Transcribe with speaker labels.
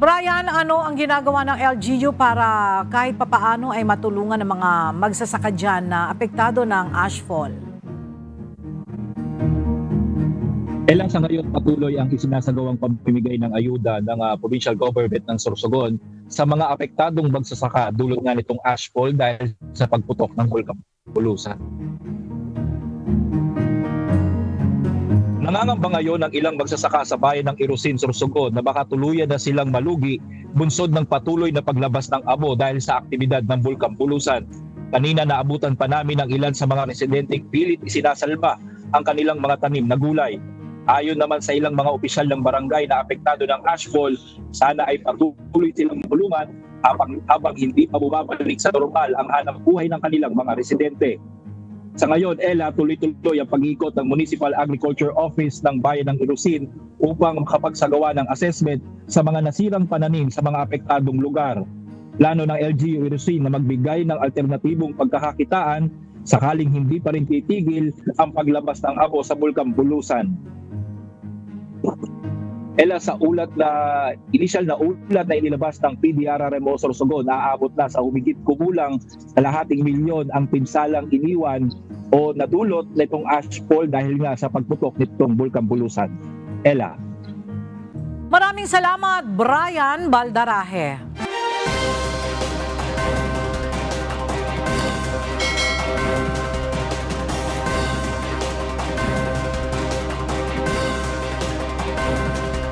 Speaker 1: Brian, ano ang ginagawa ng LGU para kahit papaano ay matulungan ng mga magsasaka dyan na apektado ng ashfall?
Speaker 2: Kailan sa ngayon patuloy ang isinasagawang pamimigay ng ayuda ng ah, provincial government ng Sorsogon sa mga apektadong magsasaka dulot nga nitong ashfall dahil sa pagputok ng Vulcan Pulusan. Nangangamba ngayon ang ilang magsasaka sa bayan ng Irusin, Sorsogon na baka tuluyan na silang malugi bunsod ng patuloy na paglabas ng abo dahil sa aktibidad ng Vulcan Pulusan. Kanina naabutan pa namin ang ilan sa mga residenteng pilit isinasalba ang kanilang mga tanim na gulay. Ayon naman sa ilang mga opisyal ng barangay na apektado ng ashfall, sana ay patuloy silang tulungan habang, habang hindi pa bumabalik sa normal ang hanap buhay ng kanilang mga residente. Sa ngayon, Ella, tuloy-tuloy ang pag-ikot ng Municipal Agriculture Office ng Bayan ng Irusin upang makapagsagawa ng assessment sa mga nasirang pananim sa mga apektadong lugar. Plano ng LGU Irusin na magbigay ng alternatibong pagkakakitaan sakaling hindi pa rin titigil ang paglabas ng abo sa Bulkang Bulusan. Ella sa ulat na initial na ulat na inilabas ng PDRRMO Sorsogon naaabot na sa humigit kumulang kalahating milyon ang pinsalang iniwan o nadulot nitong ashfall dahil nga sa pagputok nitong Bulkang Bulusan. Ella.
Speaker 1: Maraming salamat, Brian Baldarahe.